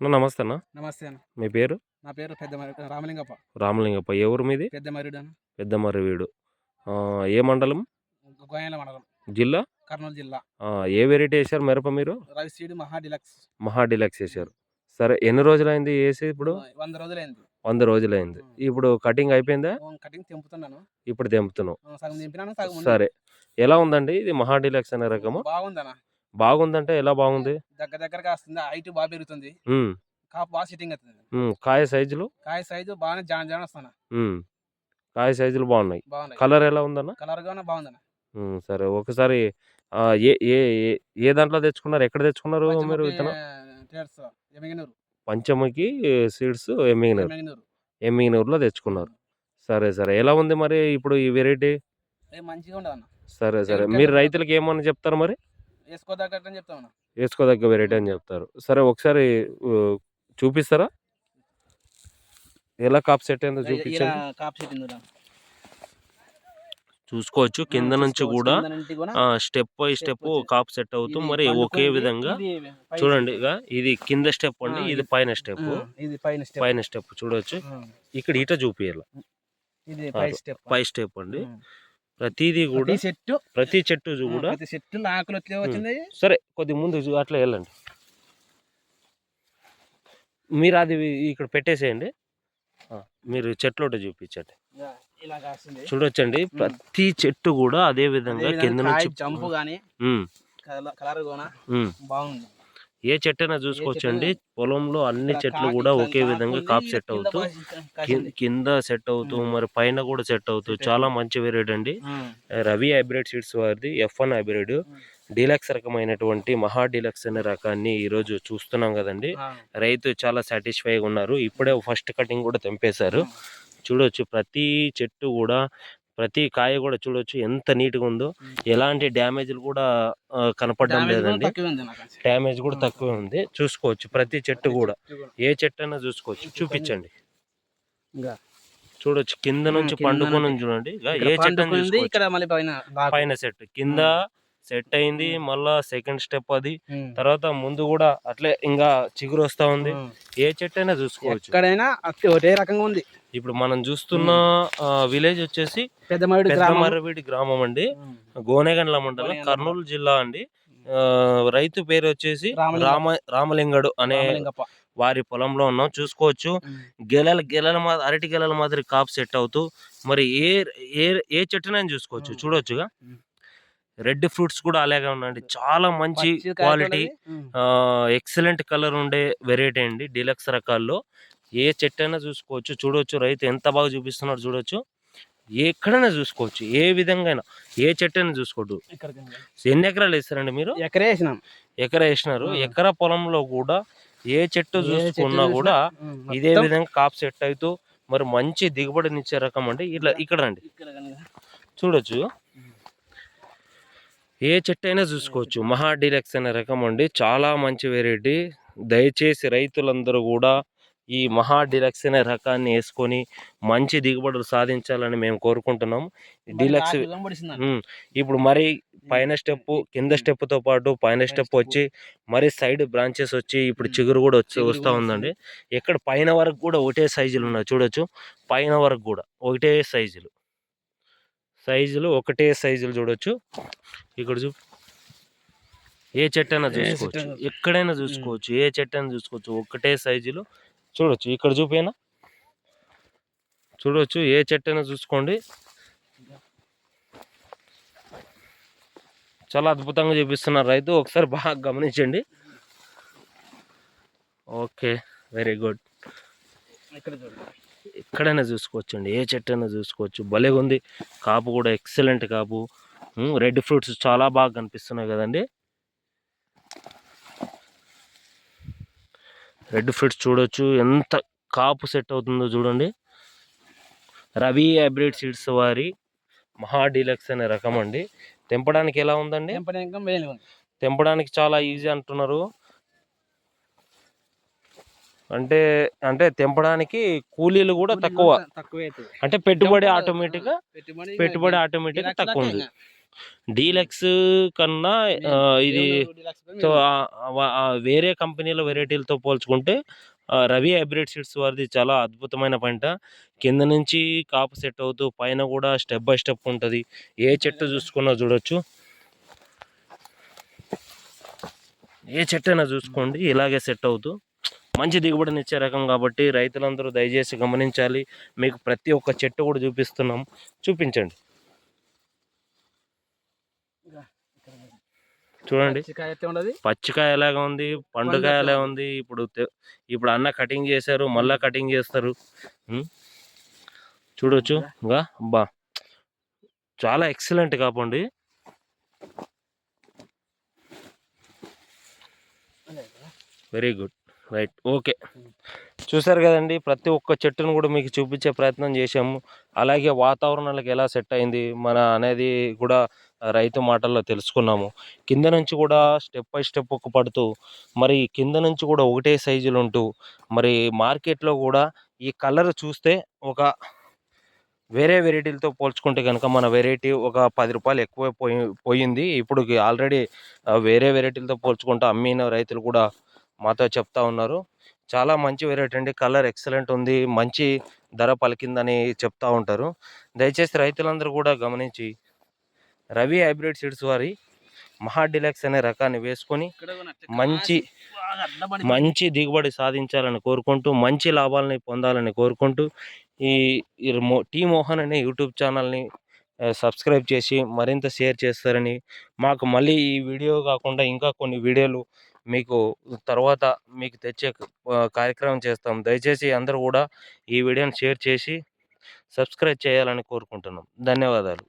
అన్న నమస్తే అన్న. నమస్తే అన్న. మీ పేరు? నా పేరు పెద్ద రామలింగప్ప. రామలింగప్ప. ఏ ఊరు మీది? పెద్ద మరిడు అన్న పెద్దమర్రివీడు ఆ, ఏ మండలం? గోయాల మండలం. జిల్లా? కర్నూలు జిల్లా. ఏ వెరైటీ వేశారు మిరప మీరు? Ravi seed Maha deluxe. Maha deluxe వేశారు. సరే ఎన్ని రోజులైంది వేసి ఇప్పుడు? వంద రోజులైంది. వంద రోజులైంది. ఇప్పుడు కటింగ్ అయిపోయిందా? కటింగ్ తెంపుతున్నాను. ఇప్పుడు తెంపుతున్నావు. సరే. ఎలా ఉందండి? ఇది మహా డిలక్స్ అనే రకము? బాగుందన్న. బాగుందంటే ఎలా బాగుంది? దగ్గర దగ్గరగా వస్తుంది. హైట్ బాగా పెరుగుతుంది. కాపు బాగా సిట్టింగ్ అవుతుంది. కాయ సైజులు? కాయ సైజు బాగానే జాన జాన వస్తాను? కాయ సైజులు బాగున్నాయి. బాగున్నాయి. కలర్ ఎలా ఉందన్న? కలర్ గానే బాగుందన్న సరే ఒకసారి ఆ, ఏ ఏ ఏ- ఏ దాంట్లో తెచ్చుకున్నారు? ఎక్కడ తెచ్చుకున్నారు మీరు విత్తనం? టేర్స్ పంచముఖి సీడ్స్ ఎమ్మిగినూరు. ఎమిగినూరు ఎమ్మిగినూరులో తెచ్చుకున్నారు. సరే సరే. ఎలా ఉంది మరి ఇప్పుడు ఈ వెరైటీ? మంచిగా ఉండదు అన్న సరే. సరే మీరు. రైతులకు ఏమని చెప్తారు మరి? వేసుకోదగ్గట్టు చెప్తామన్న. వేసుకోదగ్గ వెరైటీ అని చెప్తారు. సరే ఒకసారి చూపిస్తారా? ఎలా కాప్ సెట్ అయిందో చూపించండి. కాపు చూసుకోవచ్చు. కింద నుంచి కూడా స్టెప్ బై స్టెప్ కాప్ సెట్ అవుతూ మరి ఒకే విధంగా చూడండి ఇక ఇది కింద స్టెప్ అండి ఇది పైన స్టెప్ ఇది పైన స్టెప్ పైన స్టెప్ చూడొచ్చు. ఇక్కడ ఇట చూపియాలి ఇది ఆ, పై స్టెప్ పై స్టెప్ అండి. ప్రతిదీ కూడా ప్రతి చెట్టు ప్రతి చెట్టు కూడా ప్రతి చెట్టు ఆకులు వచ్చే వచ్చింది. సరే కొద్ది ముందు అట్లా వెళ్ళండి. మీరు అది ఇక్కడ పెట్టేసేయండి. మీరు చెట్లు ఒకటి చూపించండి చూడొచ్చండి. ప్రతి చెట్టు కూడా అదే విధంగా కింద నుంచి జంపు గానీ ఉమ్, కలర్ కోన ఉమ్. బాగుంది. ఏ చెట్టు అయినా చూసుకోవచ్చండి పొలంలో అన్ని చెట్లు కూడా ఒకే విధంగా కాప్ సెట్ అవుతూ. కింద సెట్ అవుతూ. మరి పైన కూడా సెట్ అవుతూ చాలా. మంచి వెరైటీ అండి. రవి హైబ్రిడ్ సీడ్స్ వారిది ఎఫ్ వన్ హైబ్రిడ్. డీలక్స్ రకమైనటువంటి మహా డీలక్స్ అనే రకాన్ని ఈరోజు చూస్తున్నాం కదండి. రైతు చాలా సాటిస్ఫైగా ఉన్నారు ఇప్పుడే ఫస్ట్ కటింగ్ కూడా తెంపేశారు. చూడొచ్చు ప్రతి చెట్టు కూడా ప్రతి కాయ కూడా చూడొచ్చు. ఎంత నీట్గా ఉందో. ఎలాంటి డ్యామేజ్లు కూడా కనపడడం లేదండి. డ్యామేజ్ కూడా. తక్కువే ఉంది. చూసుకోవచ్చు. ప్రతి చెట్టు కూడా. ఏ చెట్టు అయినా చూసుకోవచ్చు చూపించండి. చూడొచ్చు. కింద నుంచి పండుకొని. చూడండి. ఏ చెట్టు ఇక్కడ మళ్ళీ. పైన సెట్ కింద సెట్ అయింది. మళ్ళా సెకండ్ స్టెప్ అది. తర్వాత ముందు కూడా అట్లే ఇంకా చిగురు వస్తా ఉంది. ఏ చెట్టు అయినా చూసుకోవచ్చు ఎక్కడైనా ఒకటే రకంగా ఉంది ఇప్పుడు మనం చూస్తున్న విలేజ్ వచ్చేసి పెద్ద మరుడు గ్రామం అండి. గోనెగండ్ల మండలం కర్నూలు జిల్లా అండి రైతు పేరు వచ్చేసి రామ రామలింగడు అనే. వారి పొలంలో ఉన్నాం చూసుకోవచ్చు. గెలల గెలల మా అరటి గెలల మాదిరి కాపు సెట్ అవుతూ మరి ఏ ఏ ఏ చెట్టునైనా చూసుకోవచ్చు. చూడొచ్చుగా. రెడ్ ఫ్రూట్స్ కూడా అలాగే ఉన్నాయండి చాలా మంచి క్వాలిటీ. ఎక్సలెంట్ కలర్ ఉండే వెరైటీ అండి డీలక్స్ రకాల్లో. ఏ చెట్టు అయినా చూసుకోవచ్చు చూడొచ్చు. రైతు ఎంత బాగా చూపిస్తున్నాడు చూడొచ్చు. ఎక్కడైనా చూసుకోవచ్చు. ఏ విధంగా అయినా ఏ చెట్టు అయినా చూసుకోవచ్చు. ఎన్ని ఎకరాలు వేస్తారండి మీరు? ఎకరే వేసినాం. ఎకరా వేసినారు. ఎకరా పొలంలో కూడా ఏ చెట్టు చూసుకున్నా కూడా ఇదే విధంగా కాప్ సెట్ అవుతూ మరి మంచి దిగుబడినిచ్చే రకం అండి. ఇట్లా ఇక్కడ. రండి. కనుక. చూడొచ్చు. ఏ చెట్టు అయినా చూసుకోవచ్చు. మహా డీలక్స్ అనే రకం అండి. చాలా మంచి వెరైటీ. దయచేసి రైతులందరూ కూడా ఈ మహా డీలక్స్ అనే రకాన్ని వేసుకొని మంచి దిగుబడులు సాధించాలని మేము కోరుకుంటున్నాం. డీలక్స్ ఇప్పుడు మరి పైన స్టెప్ కింద స్టెప్తో పాటు పైన స్టెప్. వచ్చి మరి సైడ్ బ్రాంచెస్ వచ్చి ఇప్పుడు. చిగురు కూడా వచ్చి వస్తూ ఉందండి. ఇక్కడ పైన వరకు కూడా ఒకటే సైజులు ఉన్నాయి. చూడొచ్చు. పైన వరకు కూడా ఒకటే సైజులు. సైజులు ఒకటే సైజులు చూడొచ్చు. ఇక్కడ చూ ఏ చెట్టు అయినా చూసుకోవచ్చు. ఎక్కడైనా చూసుకోవచ్చు. ఏ చెట్టు అయినా చూసుకోవచ్చు. ఒకటే సైజులు చూడొచ్చు. ఇక్కడ చూపేనా? చూడొచ్చు. ఏ చెట్టు అయినా చూసుకోండి. చాలా అద్భుతంగా చూపిస్తున్నారు రైతు. ఒకసారి బాగా గమనించండి. ఓకే. Very good. ఇక్కడ చూడు. ఎక్కడైనా చూసుకోవచ్చు అండి ఏ చెట్టు అయినా చూసుకోవచ్చు. భలేగా ఉంది కాపు కూడా ఎక్సలెంట్ కాపు. రెడ్ ఫ్రూట్స్ చాలా బాగా కనిపిస్తున్నాయి కదండి. రెడ్ ఫ్రూట్స్ చూడొచ్చు. ఎంత కాపు సెట్ అవుతుందో చూడండి. రవి హైబ్రిడ్ సీడ్స్ వారి మహా డీలక్స్ అనే రకం అండి. తెంపడానికి ఎలా ఉందండి. తెంపడానికి చాలా ఈజీ అంటున్నారు. అంటే అంటే తెంపడానికి కూలీలు కూడా తక్కువ. అంటే పెట్టుబడి ఆటోమేటిక్గా పెట్టుబడి ఆటోమేటిక్ తక్కువ ఉంది. డీలక్స్ కన్నా ఇది వేరే కంపెనీల వెరైటీలతో పోల్చుకుంటే రవి హైబ్రిడ్ సీడ్స్ వారిది చాలా అద్భుతమైన పంట. కింద నుంచి కాపు సెట్ అవుతూ పైన కూడా స్టెప్ బై స్టెప్ ఉంటుంది. ఏ చెట్టు చూసుకున్నా చూడొచ్చు. ఏ చెట్టు అయినా చూసుకోండి ఇలాగే సెట్ అవుతూ. మంచి దిగుబడినిచ్చే రకం కాబట్టి రైతులందరూ దయచేసి గమనించాలి. మీకు ప్రతి ఒక్క చెట్టు కూడా చూపిస్తున్నాం. చూపించండి. చూడండి. పచ్చికాయ ఎలాగా ఉంది? పండుకాయ ఎలా ఉంది? ఇప్పుడు ఇప్పుడు అన్న కటింగ్ చేశారు మళ్ళా కటింగ్ చేస్తారు? చూడొచ్చు. ఇంకా బా. చాలా excellent కాపండి. Very good. Right okay చూసారు కదండి ప్రతి ఒక్క చెట్టును కూడా మీకు చూపించే ప్రయత్నం చేశాము. అలాగే వాతావరణాలకు ఎలా సెట్ అయింది మన అనేది కూడా రైతు మాటల్లో తెలుసుకున్నాము. కింద నుంచి కూడా స్టెప్ బై స్టెప్ ఒక పడుతూ మరి కింద నుంచి కూడా ఒకటే సైజులు ఉంటూ మరి మార్కెట్లో కూడా ఈ కలర్ చూస్తే ఒక వేరే వెరైటీలతో పోల్చుకుంటే కనుక మన వెరైటీ ఒక పది రూపాయలు ఎక్కువ పోయి పోయింది. ఇప్పుడు ఆల్రెడీ వేరే వెరైటీలతో పోల్చుకుంటే అమ్మిన రైతులు కూడా మాతో చెప్తా ఉన్నారు. చాలా మంచి వెరైటీ అండి. కలర్ ఎక్సలెంట్ ఉంది. మంచి ధర పలికిందని చెప్తా ఉంటారు. దయచేసి రైతులందరూ కూడా గమనించి రవి హైబ్రిడ్ సీడ్స్ వారి మహా డిలక్స్ అనే రకాన్ని వేసుకొని మంచి మంచి దిగుబడి సాధించాలని కోరుకుంటూ మంచి లాభాలని పొందాలని కోరుకుంటూ ఈ టీ మోహన్ అనే యూట్యూబ్ ఛానల్ని సబ్స్క్రైబ్ చేసి మరింత షేర్ చేస్తారని మాకు మళ్ళీ ఈ వీడియో కాకుండా ఇంకా కొన్ని వీడియోలు మీకు తర్వాత మీకు తెచ్చే కార్యక్రమం చేస్తాం. దయచేసి అందరూ కూడా ఈ వీడియోని షేర్ చేసి సబ్స్క్రైబ్ చేయాలని కోరుకుంటున్నాం. ధన్యవాదాలు.